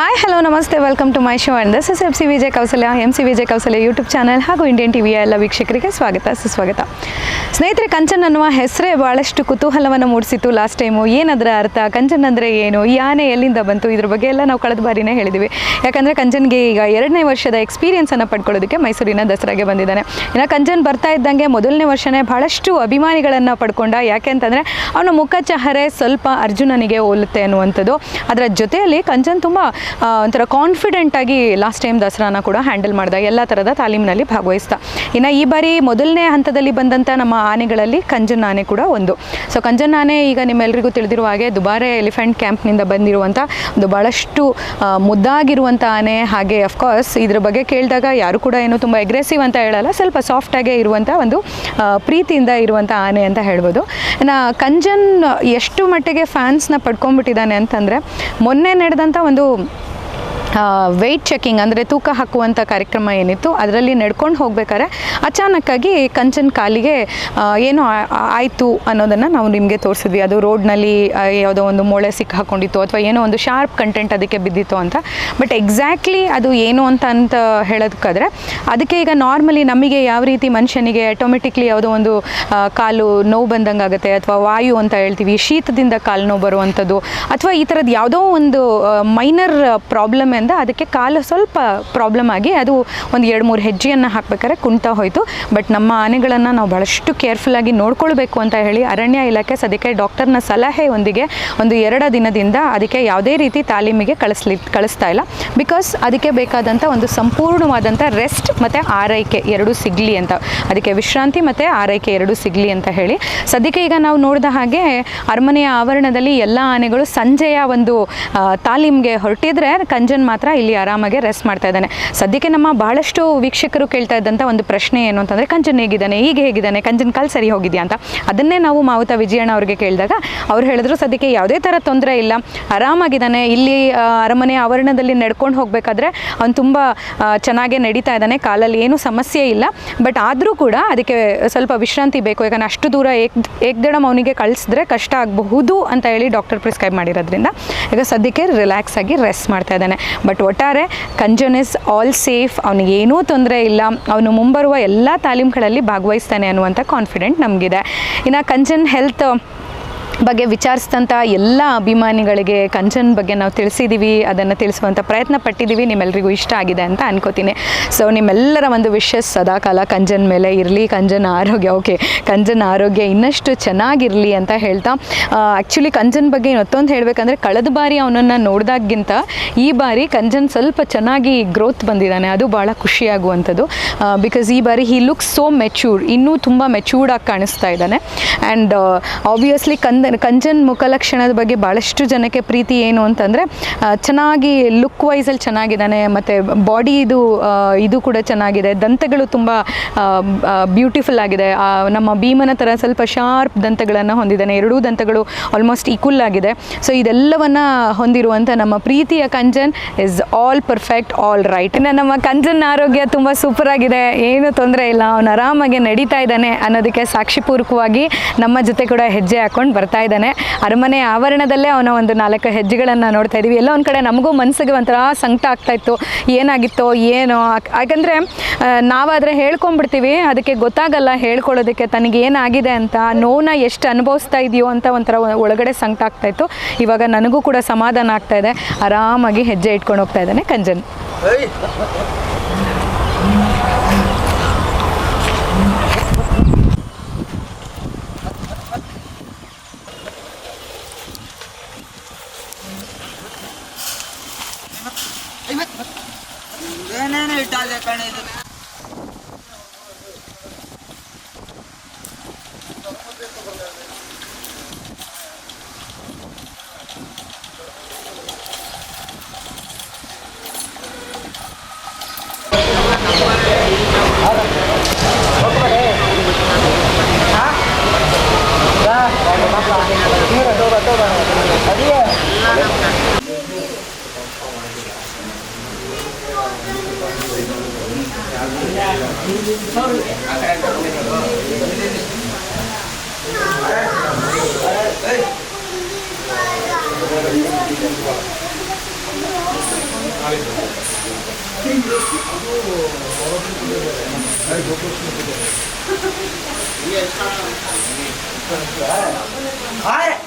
Hi hello ನಮಸ್ತೆ welcome to my show and this is F C Vijay Kausalya M C Vijay Kausalya YouTube channel ಹಾಗೂ Indian ಟಿವಿಯ ಎಲ್ಲ ವೀಕ್ಷಕರಿಗೆ ಸ್ವಾಗತ, ಸುಸ್ವಾಗತ. ಸ್ನೇಹಿತರೆ, ಕಂಚನ್ ಅನ್ನುವ ಹೆಸರೇ ಭಾಳಷ್ಟು ಕುತೂಹಲವನ್ನು ಮೂಡಿಸಿತ್ತು ಲಾಸ್ಟ್ ಟೈಮು ಏನದರ ಅರ್ಥ? ಕಂಚನ್ ಅಂದರೆ ಏನು? ಈ ಆನೆ ಎಲ್ಲಿಂದ ಬಂತು? ಇದ್ರ ಬಗ್ಗೆ ಎಲ್ಲ ನಾವು ಕಳೆದ ಬಾರಿನೇ ಹೇಳಿದ್ವಿ. ಯಾಕಂದರೆ ಕಂಚನ್ಗೆ ಈಗ ಎರಡನೇ ವರ್ಷದ ಎಕ್ಸ್ಪೀರಿಯನ್ಸನ್ನು ಪಡ್ಕೊಳ್ಳೋದಕ್ಕೆ ಮೈಸೂರಿನ ದಸರಾಗೆ ಬಂದಿದ್ದಾನೆ. ಇನ್ನು ಕಂಚನ್ ಬರ್ತಾ ಇದ್ದಂಗೆ ಮೊದಲನೇ ವರ್ಷನೇ ಭಾಳಷ್ಟು ಅಭಿಮಾನಿಗಳನ್ನು ಪಡ್ಕೊಂಡ. ಯಾಕೆ ಅಂತಂದರೆ, ಅವನ ಮುಖ ಚಹರೆ ಸ್ವಲ್ಪ ಅರ್ಜುನನಿಗೆ ಹೋಲುತ್ತೆ ಅನ್ನುವಂಥದ್ದು. ಅದರ ಜೊತೆಯಲ್ಲಿ ಕಂಚನ್ ತುಂಬ ಒಂಥರ ಕಾನ್ಫಿಡೆಂಟಾಗಿ ಲಾಸ್ಟ್ ಟೈಮ್ ದಸರಾನ ಕೂಡ ಹ್ಯಾಂಡಲ್ ಮಾಡ್ದ, ಎಲ್ಲ ಥರದ ತಾಲೀಮಿನಲ್ಲಿ ಭಾಗವಹಿಸ್ತಾ ಇನ್ನು ಈ ಬಾರಿ ಮೊದಲನೇ ಹಂತದಲ್ಲಿ ಬಂದಂಥ ನಮ್ಮ ಆನೆಗಳಲ್ಲಿ ಕಂಜನ್ ಆನೆ ಕೂಡ ಒಂದು. ಸೊ ಕಂಜನ್ ಆನೆ ಈಗ ನಿಮ್ಮೆಲ್ಲರಿಗೂ ತಿಳಿದಿರುವ ಹಾಗೆ ದುಬಾರೆ ಎಲಿಫೆಂಟ್ ಕ್ಯಾಂಪ್ನಿಂದ ಬಂದಿರುವಂಥ ಒಂದು ಭಾಳಷ್ಟು ಮುದ್ದಾಗಿರುವಂಥ ಆನೆ. ಹಾಗೆ ಅಫ್ಕೋರ್ಸ್ ಇದ್ರ ಬಗ್ಗೆ ಕೇಳಿದಾಗ ಯಾರು ಕೂಡ ಏನು ತುಂಬ ಎಗ್ರೆಸಿವ್ ಅಂತ ಹೇಳಲ್ಲ, ಸ್ವಲ್ಪ ಸಾಫ್ಟಾಗೇ ಇರುವಂಥ ಒಂದು ಪ್ರೀತಿಯಿಂದ ಇರುವಂಥ ಆನೆ ಅಂತ ಹೇಳ್ಬೋದು. ಇನ್ನು ಕಂಜನ್ ಎಷ್ಟು ಮಟ್ಟಿಗೆ ಫ್ಯಾನ್ಸ್ನ ಪಡ್ಕೊಂಡ್ಬಿಟ್ಟಿದ್ದಾನೆ ಅಂತಂದರೆ, ಮೊನ್ನೆ ನಡೆದಂಥ ಒಂದು ವೆಯ್ಟ್ ಚೆಕಿಂಗ್ ಅಂದರೆ ತೂಕ ಹಾಕುವಂಥ ಕಾರ್ಯಕ್ರಮ ಏನಿತ್ತು, ಅದರಲ್ಲಿ ನಡ್ಕೊಂಡು ಹೋಗ್ಬೇಕಾದ್ರೆ ಅಚಾನಕ್ಕಾಗಿ ಕಂಚನ್ ಕಾಲಿಗೆ ಏನು ಆಯಿತು ಅನ್ನೋದನ್ನು ನಾವು ನಿಮಗೆ ತೋರಿಸಿದ್ವಿ. ಅದು ರೋಡ್ನಲ್ಲಿ ಯಾವುದೋ ಒಂದು ಮೊಳೆ ಸಿಕ್ಕ ಹಾಕ್ಕೊಂಡಿತ್ತು ಅಥವಾ ಏನೋ ಒಂದು ಶಾರ್ಪ್ ಕಂಟೆಂಟ್ ಅದಕ್ಕೆ ಬಿದ್ದಿತ್ತು ಅಂತ. ಬಟ್ ಎಕ್ಸಾಕ್ಟ್ಲಿ ಅದು ಏನು ಅಂತ ಅಂತ ಹೇಳೋದಕ್ಕಾದ್ರೆ ಅದಕ್ಕೆ ಈಗ ನಾರ್ಮಲಿ ನಮಗೆ ಯಾವ ರೀತಿ ಮನುಷ್ಯನಿಗೆ ಆಟೋಮೆಟಿಕ್ಲಿ ಯಾವುದೋ ಒಂದು ಕಾಲು ನೋವು ಬಂದಂಗೆ ಆಗುತ್ತೆ ಅಥವಾ ವಾಯು ಅಂತ ಹೇಳ್ತೀವಿ, ಶೀತದಿಂದ ಕಾಲು ನೋವು ಬರುವಂಥದ್ದು ಅಥವಾ ಈ ಥರದ್ದು ಯಾವುದೋ ಒಂದು ಮೈನರ್ ಪ್ರಾಬ್ಲಮ್ ಇಂದ ಅದಕ್ಕೆ ಕಾಲು ಸ್ವಲ್ಪ ಪ್ರಾಬ್ಲಮ್ ಆಗಿ ಅದು ಒಂದು ಎರಡು ಮೂರು ಹೆಜ್ಜೆಯನ್ನು ಹಾಕಬೇಕಾದ್ರೆ ಕುಣ್ತಾ ಹೋಯಿತು. ಬಟ್ ನಮ್ಮ ಆನೆಗಳನ್ನು ನಾವು ಭಾಳಷ್ಟು ಕೇರ್ಫುಲ್ಲಾಗಿ ನೋಡ್ಕೊಳ್ಬೇಕು ಅಂತ ಹೇಳಿ ಅರಣ್ಯ ಇಲಾಖೆ ಸದ್ಯಕ್ಕೆ ಡಾಕ್ಟರ್ನ ಸಲಹೆಯೊಂದಿಗೆ ಒಂದು ಎರಡು ದಿನದಿಂದ ಅದಕ್ಕೆ ಯಾವುದೇ ರೀತಿ ತಾಲೀಮಿಗೆ ಕಳಿಸ್ಲಿ, ಕಳಿಸ್ತಾ ಇಲ್ಲ. ಬಿಕಾಸ್ ಅದಕ್ಕೆ ಬೇಕಾದಂಥ ಒಂದು ಸಂಪೂರ್ಣವಾದಂಥ ರೆಸ್ಟ್ ಮತ್ತು ಆರೈಕೆ ಎರಡೂ ಸಿಗಲಿ ಅಂತ. ಅದಕ್ಕೆ ವಿಶ್ರಾಂತಿ ಮತ್ತು ಆರೈಕೆ ಎರಡೂ ಸಿಗಲಿ ಅಂತ ಹೇಳಿ. ಸದ್ಯಕ್ಕೆ ಈಗ ನಾವು ನೋಡಿದ ಹಾಗೆ ಅರಮನೆಯ ಆವರಣದಲ್ಲಿ ಎಲ್ಲ ಆನೆಗಳು ಸಂಜೆಯ ಒಂದು ತಾಲೀಮ್ಗೆ ಹೊರಟಿದ್ರೆ ಕಂಜನ್ ಮಾತ್ರ ಇಲ್ಲಿ ಆರಾಮಾಗಿ ರೆಸ್ಟ್ ಮಾಡ್ತಾ ಇದ್ದಾನೆ. ಸದ್ಯಕ್ಕೆ ನಮ್ಮ ಬಹಳಷ್ಟು ವೀಕ್ಷಕರು ಕೇಳ್ತಾ ಇದ್ದಂಥ ಒಂದು ಪ್ರಶ್ನೆ ಏನು ಅಂತಂದರೆ ಕಂಚನ್ ಹೇಗಿದ್ದಾನೆ? ಈಗ ಹೇಗಿದ್ದಾನೆ? ಕಂಜನ್ ಕಾಲ್ ಸರಿ ಹೋಗಿದೆಯಾ? ಅಂತ. ಅದನ್ನೇ ನಾವು ಮಾವುತ ವಿಜಯಣ್ಣ ಅವ್ರಿಗೆ ಕೇಳಿದಾಗ, ಅವ್ರು ಹೇಳಿದ್ರು, ಸದ್ಯಕ್ಕೆ ಯಾವುದೇ ಥರ ತೊಂದರೆ ಇಲ್ಲ. ಆರಾಮಾಗಿದ್ದಾನೆ. ಇಲ್ಲಿ ಅರಮನೆ ಆವರಣದಲ್ಲಿ ನಡ್ಕೊಂಡು ಹೋಗಬೇಕಾದ್ರೆ ಅವ್ನು ತುಂಬ ಚೆನ್ನಾಗೇ ನಡೀತಾ ಇದ್ದಾನೆ. ಕಾಲಲ್ಲಿ ಏನೂ ಸಮಸ್ಯೆ ಇಲ್ಲ. ಬಟ್ ಆದರೂ ಕೂಡ ಅದಕ್ಕೆ ಸ್ವಲ್ಪ ವಿಶ್ರಾಂತಿ ಬೇಕು. ಯಾಕಂದರೆ ಅಷ್ಟು ದೂರ ಏಕ್ ಏಕ್ದಡಮ್ ಅವನಿಗೆ ಕಳಿಸಿದ್ರೆ ಕಷ್ಟ ಆಗಬಹುದು ಅಂತ ಹೇಳಿ ಡಾಕ್ಟರ್ ಪ್ರಿಸ್ಕ್ರೈಬ್ ಮಾಡಿರೋದ್ರಿಂದ, ಈಗ ಸದ್ಯಕ್ಕೆ ರಿಲ್ಯಾಕ್ಸ್ ಆಗಿ ರೆಸ್ಟ್ ಮಾಡ್ತಾ ಇದ್ದಾನೆ. ಬಟ್ ಒಟ್ಟಾರೆ, ಕಂಜನ್ ಇಸ್ ಆಲ್ ಸೇಫ್ ಅವನಿಗೆ ಏನೂ ತೊಂದರೆ ಇಲ್ಲ. ಅವನು ಮುಂಬರುವ ಎಲ್ಲ ತಾಲೀಮ್ಗಳಲ್ಲಿ ಭಾಗವಹಿಸ್ತಾನೆ ಅನ್ನುವಂಥ ಕಾನ್ಫಿಡೆಂಟ್ ನಮಗಿದೆ. ಇನ್ನು ಕಂಜನ್ ಹೆಲ್ತ್ ಬಗ್ಗೆ ವಿಚಾರಿಸಿದಂಥ ಎಲ್ಲ ಅಭಿಮಾನಿಗಳಿಗೆ ಕಂಚನ್ ಬಗ್ಗೆ ನಾವು ತಿಳಿಸಿದ್ದೀವಿ ಅದನ್ನು ತಿಳಿಸುವಂಥ ಪ್ರಯತ್ನ ಪಟ್ಟಿದ್ದೀವಿ ನಿಮ್ಮೆಲ್ಲರಿಗೂ ಇಷ್ಟ ಆಗಿದೆ ಅಂತ ಅನ್ಕೋತೀನಿ. ಸೊ ನಿಮ್ಮೆಲ್ಲರ ಒಂದು ವಿಶಸ್ ಸದಾಕಾಲ ಕಂಜನ್ ಮೇಲೆ ಇರಲಿ ಕಂಜನ್ ಆರೋಗ್ಯ ಓಕೆ ಕಂಜನ್ ಆರೋಗ್ಯ ಇನ್ನಷ್ಟು ಚೆನ್ನಾಗಿರಲಿ ಅಂತ ಹೇಳ್ತಾ ಆ್ಯಕ್ಚುಲಿ ಕಂಜನ್ ಬಗ್ಗೆ ಮತ್ತೊಂದು ಹೇಳಬೇಕಂದ್ರೆ ಕಳೆದ ಬಾರಿ ಅವನನ್ನು ನೋಡಿದಾಗಿಂತ ಈ ಬಾರಿ ಕಂಜನ್ ಸ್ವಲ್ಪ ಚೆನ್ನಾಗಿ ಗ್ರೋತ್ ಬಂದಿದ್ದಾನೆ. ಅದು ಭಾಳ ಖುಷಿಯಾಗುವಂಥದ್ದು ಬಿಕಾಸ್ ಈ ಬಾರಿ ಹಿ ಲುಕ್ಸ್ ಸೋ ಮೆಚ್ಯೂರ್ಡ್ ಇನ್ನೂ ತುಂಬ ಮೆಚ್ಯೂರ್ಡ್ ಆಗಿ ಕಾಣಿಸ್ತಾ ಇದ್ದಾನೆ. ಆ್ಯಂಡ್ ಆಬ್ವಿಯಸ್ಲಿ ಕಂದ ಕಂಚನ್ ಮುಖಲಕ್ಷಣದ ಬಗ್ಗೆ ಭಾಳಷ್ಟು ಜನಕ್ಕೆ ಪ್ರೀತಿ ಏನು ಅಂತಂದರೆ ಚೆನ್ನಾಗಿ ಲುಕ್ ವೈಸಲ್ಲಿ ಚೆನ್ನಾಗಿದ್ದಾನೆ, ಮತ್ತು ಬಾಡಿ ಇದು ಇದು ಕೂಡ ಚೆನ್ನಾಗಿದೆ, ದಂತಗಳು ತುಂಬ ಬ್ಯೂಟಿಫುಲ್ ಆಗಿದೆ ನಮ್ಮ ಭೀಮನ ಥರ ಸ್ವಲ್ಪ ಶಾರ್ಪ್ ದಂತಗಳನ್ನು ಹೊಂದಿದ್ದಾನೆ, ಎರಡೂ ದಂತಗಳು ಆಲ್ಮೋಸ್ಟ್ ಈಕ್ವಲ್ ಆಗಿದೆ. ಸೊ ಇದೆಲ್ಲವನ್ನು ಹೊಂದಿರುವಂಥ ನಮ್ಮ ಪ್ರೀತಿಯ Kanjan is all perfect all right ಇನ್ನು ನಮ್ಮ ಕಂಜನ್ ಆರೋಗ್ಯ ತುಂಬ ಸೂಪರ್ ಆಗಿದೆ, ಏನು ತೊಂದರೆ ಇಲ್ಲ, ಅವನು ಆರಾಮಾಗಿ ನಡೀತಾ ಇದ್ದಾನೆ ಅನ್ನೋದಕ್ಕೆ ಸಾಕ್ಷಿಪೂರ್ವಕವಾಗಿ ನಮ್ಮ ಜೊತೆ ಕೂಡ ಹೆಜ್ಜೆ ಹಾಕೊಂಡು ಬರ್ತಾ ಇದ್ದಾನೆ. ಅರಮನೆ ಆವರಣದಲ್ಲೇ ಅವನ ಒಂದು ನಾಲ್ಕು ಹೆಜ್ಜೆಗಳನ್ನು ನೋಡ್ತಾ ಇದ್ದೀವಿ. ಎಲ್ಲ ಒಂದು ಕಡೆ ನಮಗೂ ಮನಸ್ಸಿಗೆ ಒಂಥರ ಸಂಕಟ ಆಗ್ತಾ ಇತ್ತು. ಏನಾಗಿತ್ತೋ, ಏನೋ ಯಾಕ್- ಯಾಕಂದರೆ ನಾವಾದರೆ ಹೇಳ್ಕೊಂಡ್ಬಿಡ್ತೀವಿ. ಅದಕ್ಕೆ ಗೊತ್ತಾಗಲ್ಲ ಹೇಳ್ಕೊಳ್ಳೋದಕ್ಕೆ ತನಗೆ ಏನಾಗಿದೆ ಅಂತ ನೋವನ್ನ ಎಷ್ಟು ಅನುಭವಿಸ್ತಾ ಇದೆಯೋ ಅಂತ ಒಂಥರ ಒಳಗಡೆ ಸಂಕಟ ಆಗ್ತಾ ಇತ್ತು. ಇವಾಗ ನನಗೂ ಕೂಡ ಸಮಾಧಾನ ಆಗ್ತಾ ಇದೆ. ಆರಾಮಾಗಿ ಹೆಜ್ಜೆ ಇಟ್ಕೊಂಡು ಹೋಗ್ತಾ ಇದ್ದಾನೆ ಕಂಜನ್. 哎！哎！哎！哎！哎！哎！哎！哎！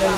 哎！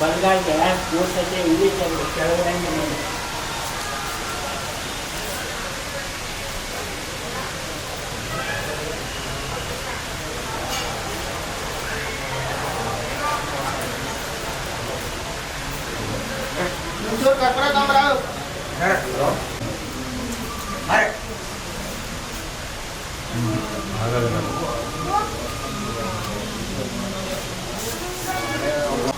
बंगाल के गया वो सके हुए जब चढ़ाएँगे नहीं? कपड़ा कम रहो। अरे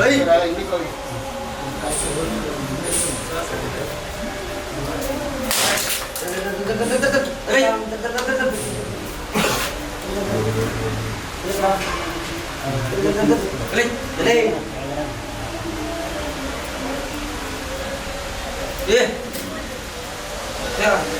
Ay! Yeah. Yeah.